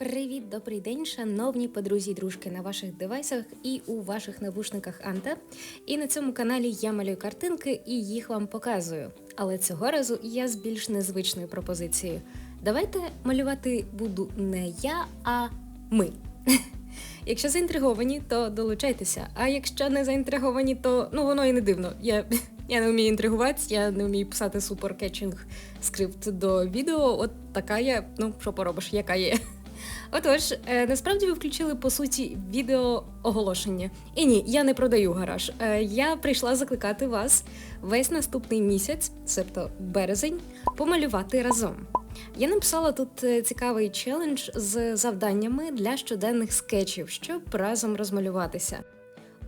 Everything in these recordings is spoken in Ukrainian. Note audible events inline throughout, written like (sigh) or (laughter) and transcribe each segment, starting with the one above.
Привіт, добрий день, шановні подрузі і дружки на ваших девайсах і у ваших навушниках Анта. І на цьому каналі я малюю картинки і їх вам показую. Але цього разу я з більш незвичною пропозицією. Давайте малювати буду не я, а ми. (laughs) Якщо заінтриговані, то долучайтеся. А якщо не заінтриговані, то ну воно і не дивно. Я, (laughs) я не вмію інтригувати, я не вмію писати суперкетчинг скрипт до відео. От така я, ну що поробиш, яка є. (laughs) Отож, е, насправді ви включили по суті відео оголошення. І ні, я не продаю гараж. Е, я прийшла закликати вас весь наступний місяць, тобто березень, помалювати разом. Я написала тут е, цікавий челендж з завданнями для щоденних скетчів, щоб разом розмалюватися.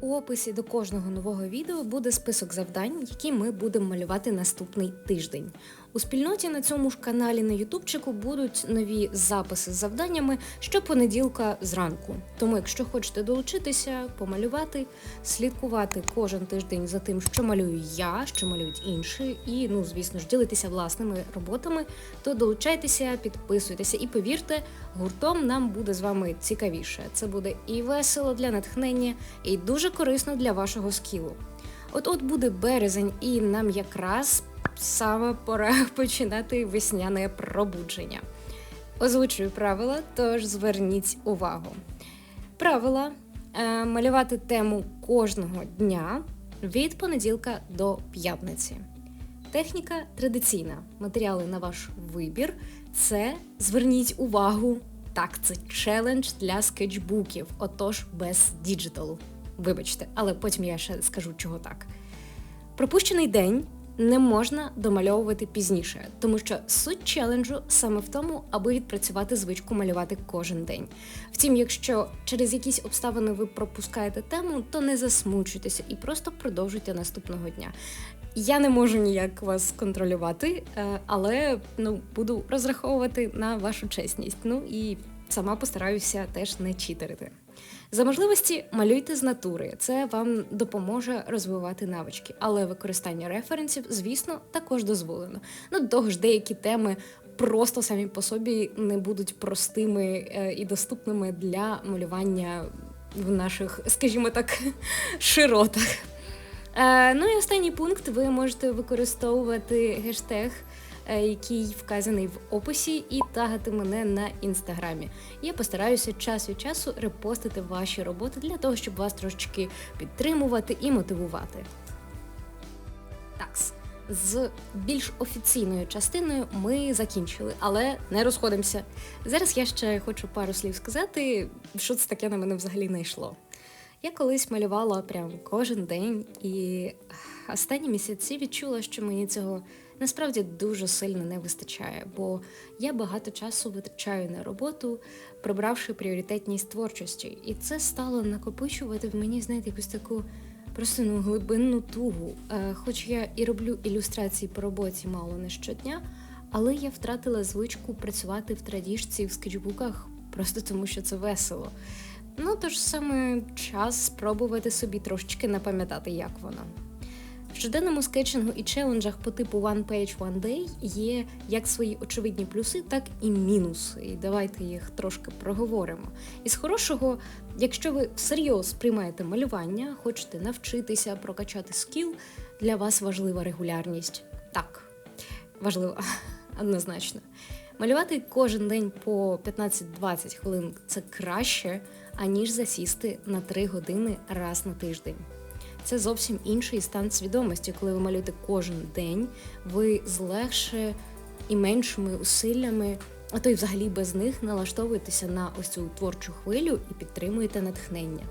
У описі до кожного нового відео буде список завдань, які ми будемо малювати наступний тиждень. У спільноті на цьому ж каналі на Ютубчику будуть нові записи з завданнями щопонеділка зранку. Тому, якщо хочете долучитися, помалювати, слідкувати кожен тиждень за тим, що малюю я, що малюють інші, і ну, звісно ж, ділитися власними роботами, то долучайтеся, підписуйтеся і повірте, гуртом нам буде з вами цікавіше. Це буде і весело для натхнення, і дуже корисно для вашого скілу. От от буде березень, і нам якраз саме пора (laughs) починати весняне пробудження. Озвучую правила, тож зверніть увагу. Правила е, малювати тему кожного дня від понеділка до п'ятниці. Техніка традиційна. Матеріали на ваш вибір. Це зверніть увагу. Так, це челендж для скетчбуків, отож без діджиталу. Вибачте, але потім я ще скажу, чого так. Пропущений день не можна домальовувати пізніше, тому що суть челенджу саме в тому, аби відпрацювати звичку малювати кожен день. Втім, якщо через якісь обставини ви пропускаєте тему, то не засмучуйтеся і просто продовжуйте наступного дня. Я не можу ніяк вас контролювати, е, але ну буду розраховувати на вашу чесність. Ну і сама постараюся теж не читерити. За можливості малюйте з натури, це вам допоможе розвивати навички, але використання референсів, звісно, також дозволено. Ну до того ж, деякі теми просто самі по собі не будуть простими е, і доступними для малювання в наших, скажімо так, (laughs) широтах. Е, ну і останній пункт: ви можете використовувати гештег. Е, який вказаний в описі, і тагати мене на інстаграмі. Я постараюся час від часу репостити ваші роботи для того, щоб вас трошечки підтримувати і мотивувати. Такс. З більш офіційною частиною ми закінчили, але не розходимося. Зараз я ще хочу пару слів сказати, що це таке на мене взагалі не йшло. Я колись малювала прям кожен день, і останні місяці відчула, що мені цього насправді дуже сильно не вистачає, бо я багато часу витрачаю на роботу, прибравши пріоритетність творчості, і це стало накопичувати в мені, знаєте, якусь таку просто ну глибинну тугу. Е, хоч я і роблю ілюстрації по роботі мало не щодня, але я втратила звичку працювати в традіжці в скетчбуках просто тому, що це весело. Ну тож саме час спробувати собі трошечки напам'ятати, як воно. В щоденному скетчингу і челенджах по типу One Page One Day є як свої очевидні плюси, так і мінуси. І давайте їх трошки проговоримо. Із хорошого, якщо ви всерйоз приймаєте малювання, хочете навчитися, прокачати скіл, для вас важлива регулярність. Так, важлива, (laughs) однозначно. Малювати кожен день по 15-20 хвилин це краще, аніж засісти на 3 години раз на тиждень. Це зовсім інший стан свідомості, коли ви малюєте кожен день, ви злегше і меншими усиллями, а то й взагалі без них налаштовуєтеся на ось цю творчу хвилю і підтримуєте натхнення.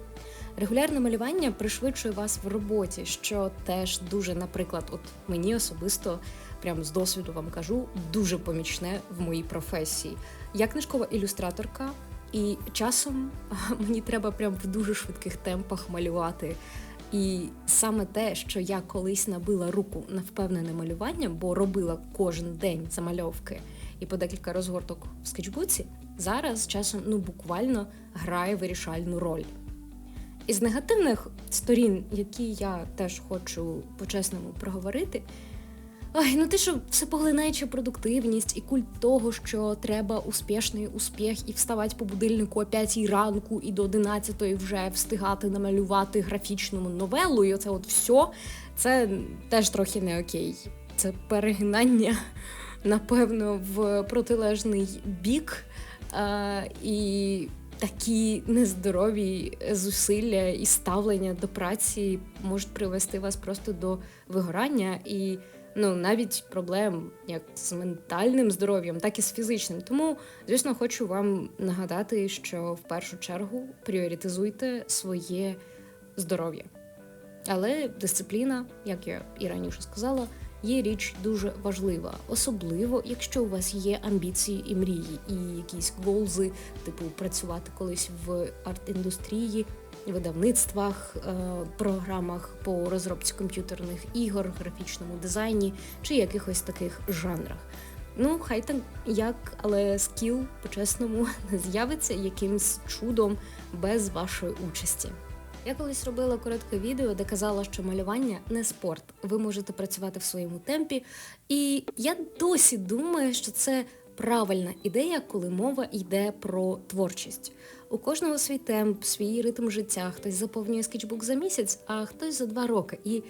Регулярне малювання пришвидшує вас в роботі, що теж дуже, наприклад, от мені особисто, прямо з досвіду вам кажу, дуже помічне в моїй професії. Я книжкова ілюстраторка, і часом (laughs) мені треба прям в дуже швидких темпах малювати. І саме те, що я колись набила руку на впевнене малювання, бо робила кожен день замальовки і по декілька розгорток в скетчбуці, зараз часом ну буквально грає вирішальну роль. Із негативних сторін, які я теж хочу по-чесному проговорити, Ой, ну ти що все поглинаюча продуктивність і культ того, що треба успішний успіх і вставати по будильнику о 5 ранку і до 11 вже встигати намалювати графічну новелу, і оце от все, це теж трохи не окей. Це перегинання, напевно, в протилежний бік. А, і такі нездорові зусилля і ставлення до праці можуть привести вас просто до вигорання і ну навіть проблем як з ментальним здоров'ям, так і з фізичним. Тому, звісно, хочу вам нагадати, що в першу чергу пріоритизуйте своє здоров'я. Але дисципліна, як я і раніше сказала, є річ дуже важлива, особливо якщо у вас є амбіції і мрії, і якісь голзи, типу працювати колись в арт-індустрії, видавництвах, е, програмах по розробці комп'ютерних ігор, графічному дизайні чи якихось таких жанрах. Ну, хай там як, але скіл по-чесному (laughs) не з'явиться якимсь чудом без вашої участі. Я колись робила коротке відео, де казала, що малювання не спорт. Ви можете працювати в своєму темпі. І я досі думаю, що це правильна ідея, коли мова йде про творчість. У кожного свій темп, свій ритм життя. Хтось заповнює скетчбук за місяць, а хтось за два роки. І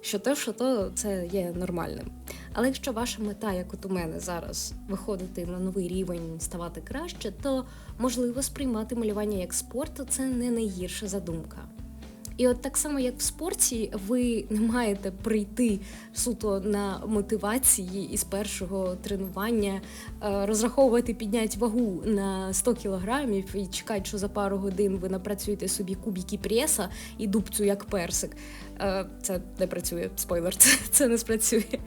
що то, що то це є нормальним. Але якщо ваша мета, як от у мене зараз, виходити на новий рівень, ставати краще, то можливо сприймати малювання як спорт це не найгірша задумка. І от так само, як в спорті, ви не маєте прийти суто на мотивації із першого тренування, е, розраховувати підняти вагу на 100 кілограмів і чекати, що за пару годин ви напрацюєте собі кубики преса і дубцю як персик. Е, це не працює, спойлер, (laughs) це, це не спрацює. Е,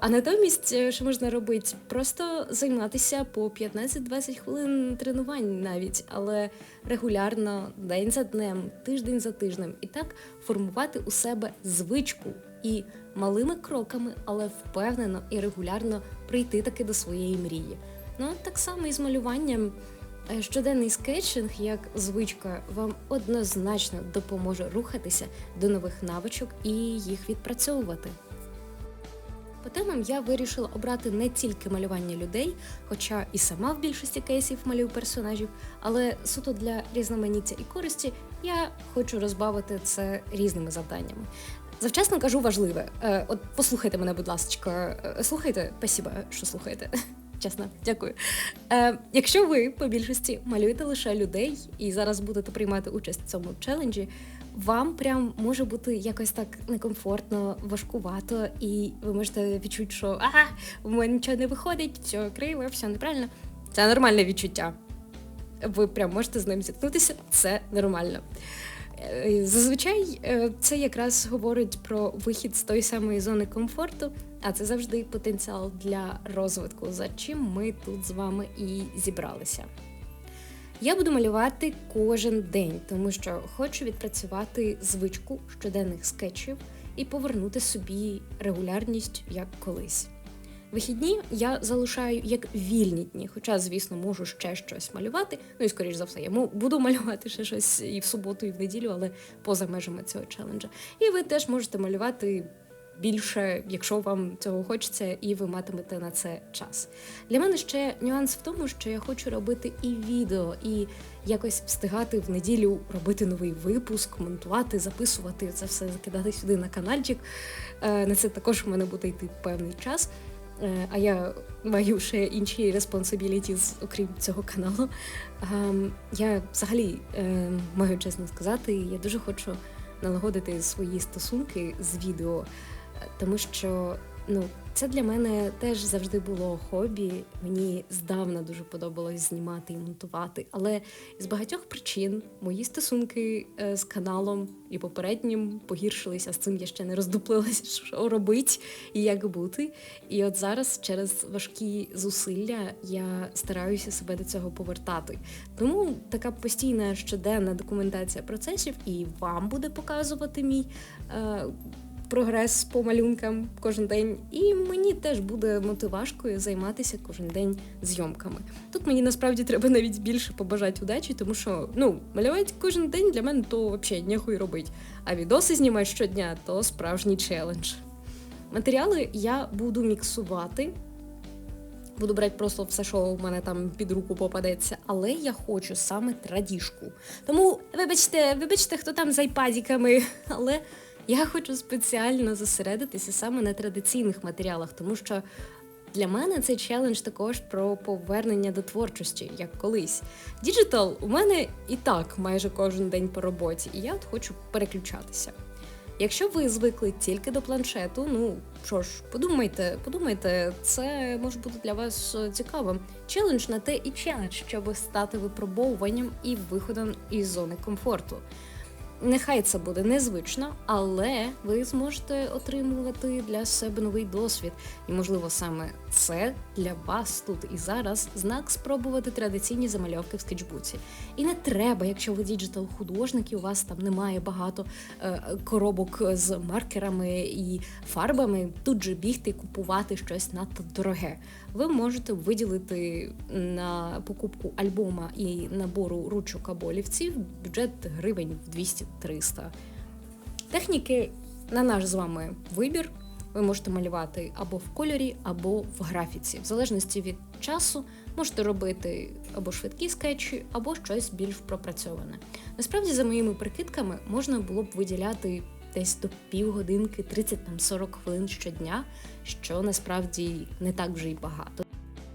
а натомість, що можна робити? Просто займатися по 15-20 хвилин тренувань навіть, але регулярно, день за днем, тиждень за тижнем, і так формувати у себе звичку і малими кроками, але впевнено і регулярно прийти таки до своєї мрії. Ну так само і з малюванням. Е, щоденний скетчинг як звичка вам однозначно допоможе рухатися до нових навичок і їх відпрацьовувати. По темам я вирішила обрати не тільки малювання людей, хоча і сама в більшості кейсів малюю персонажів, але суто для різноманіття і користі я хочу розбавити це різними завданнями. Завчасно кажу важливе. Е, от послухайте мене, будь ласка, е, слухайте, спасибо, що слухаєте. (laughs) Чесно, дякую. Е, Якщо ви по більшості малюєте лише людей і зараз будете приймати участь в цьому челенджі, вам прям може бути якось так некомфортно, важкувато, і ви можете відчути, що ага, в мене нічого не виходить, все криво, все неправильно. Це нормальне відчуття. Ви прям можете з ним зіткнутися, це нормально. Е, зазвичай е, це якраз говорить про вихід з тої самої зони комфорту, а це завжди потенціал для розвитку, за чим ми тут з вами і зібралися. Я буду малювати кожен день, тому що хочу відпрацювати звичку щоденних скетчів і повернути собі регулярність як колись. Вихідні я залишаю як вільні дні, хоча, звісно, можу ще щось малювати. Ну і скоріш за все, я буду малювати ще щось і в суботу, і в неділю, але поза межами цього челенджа. І ви теж можете малювати більше, якщо вам цього хочеться, і ви матимете на це час. Для мене ще нюанс в тому, що я хочу робити і відео, і якось встигати в неділю робити новий випуск, монтувати, записувати це все, закидати сюди на каналчик. Е, на це також у мене буде йти певний час. Е, а я маю ще інші респонсабілітіс, окрім цього каналу. Ем, я взагалі е, маю чесно сказати, я дуже хочу налагодити свої стосунки з відео тому що ну, це для мене теж завжди було хобі. Мені здавна дуже подобалось знімати і монтувати. Але з багатьох причин мої стосунки е, з каналом і попереднім погіршилися. З цим я ще не роздуплилася, (laughs) що робити і як бути. І от зараз, через важкі зусилля, я стараюся себе до цього повертати. Тому така постійна щоденна документація процесів і вам буде показувати мій. Е, прогрес по малюнкам кожен день, і мені теж буде мотивашкою займатися кожен день зйомками. Тут мені насправді треба навіть більше побажати удачі, тому що ну малювати кожен день для мене то взагалі ніхуй робить. А відоси знімати щодня то справжній челендж. Матеріали я буду міксувати. Буду брати просто все, що в мене там під руку попадеться, але я хочу саме традіжку. Тому, вибачте, вибачте, хто там з айпадіками, але я хочу спеціально зосередитися саме на традиційних матеріалах, тому що для мене цей челендж також про повернення до творчості, як колись. Діджитал у мене і так майже кожен день по роботі, і я от хочу переключатися. Якщо ви звикли тільки до планшету, ну що ж, подумайте, подумайте, це може бути для вас е, цікавим. Челендж на те і челендж, щоб стати випробовуванням і виходом із зони комфорту. Нехай це буде незвично, але ви зможете отримувати для себе новий досвід. І, можливо, саме це для вас тут і зараз знак спробувати традиційні замальовки в скетчбуці. І не треба, якщо ви діджитал художник і у вас там немає багато е, коробок з маркерами і фарбами, тут же бігти і купувати щось надто дороге. Ви можете виділити на покупку альбома і набору ручок або олівців бюджет гривень в 200-300. Техніки на наш з вами вибір. Ви можете малювати або в кольорі, або в графіці. В залежності від часу можете робити або швидкі скетчі, або щось більш пропрацьоване. Насправді, за моїми прикидками, можна було б виділяти десь до півгодинки, 30-40 хвилин щодня, що насправді не так вже й багато.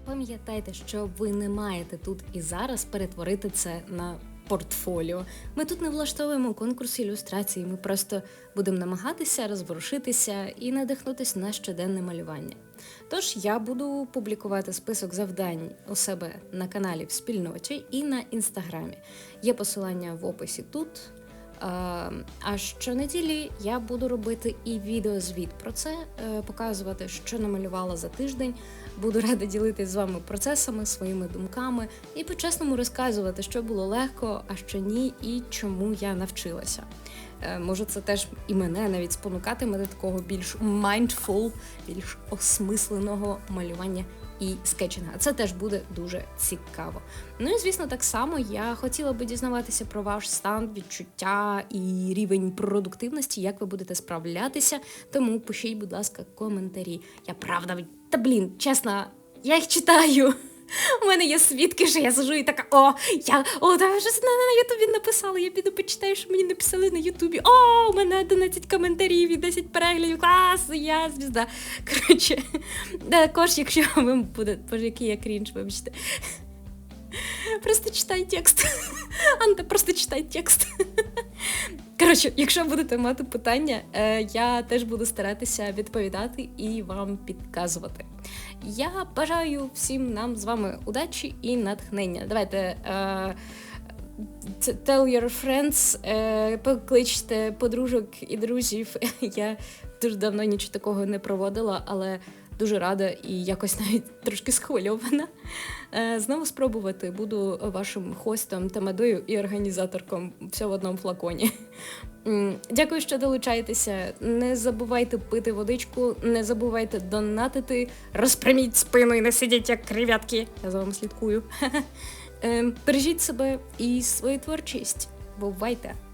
Пам'ятайте, що ви не маєте тут і зараз перетворити це на портфоліо. Ми тут не влаштовуємо конкурс ілюстрації, ми просто будемо намагатися розворушитися і надихнутися на щоденне малювання. Тож я буду публікувати список завдань у себе на каналі в спільноті і на інстаграмі. Є посилання в описі тут. А щонеділі я буду робити і відеозвіт про це, е, показувати, що намалювала за тиждень. Буду рада ділитися з вами процесами, своїми думками і по-чесному розказувати, що було легко, а що ні, і чому я навчилася. Е, може, це теж і мене навіть спонукатиме до такого більш mindful, більш осмисленого малювання і скетчинга. Це теж буде дуже цікаво. Ну і звісно, так само я хотіла би дізнаватися про ваш стан, відчуття і рівень продуктивності, як ви будете справлятися. Тому пишіть, будь ласка, коментарі. Я правда та блін, чесно, я їх читаю. У мене є свідки, що я сижу і така, о, я о, да, щось на, на Ютубі написали. Я піду почитаю, що мені написали на Ютубі. О, у мене 11 коментарів і 10 переглядів. Клас, я звізда. Коротше, (laughs) також, якщо вам буде, боже, який я крінж, вибачте. Просто читай текст. (laughs) Анта, просто читай текст. (laughs) Коротше, якщо будете мати питання, е, я теж буду старатися відповідати і вам підказувати. Я бажаю всім нам з вами удачі і натхнення. Давайте. Е, Tell your friends, е, покличте подружок і друзів. (laughs) Я дуже давно нічого такого не проводила, але дуже рада і якось навіть (laughs) трошки схвильована. Е, знову спробувати буду вашим хостом, тамадою і організаторком все в одному флаконі. Дякую, що долучаєтеся. Не забувайте пити водичку, не забувайте донатити, розпряміть спину і не сидіть як кривятки. Я за вами слідкую. (laughs) Е, бережіть себе і свою творчість. Бувайте!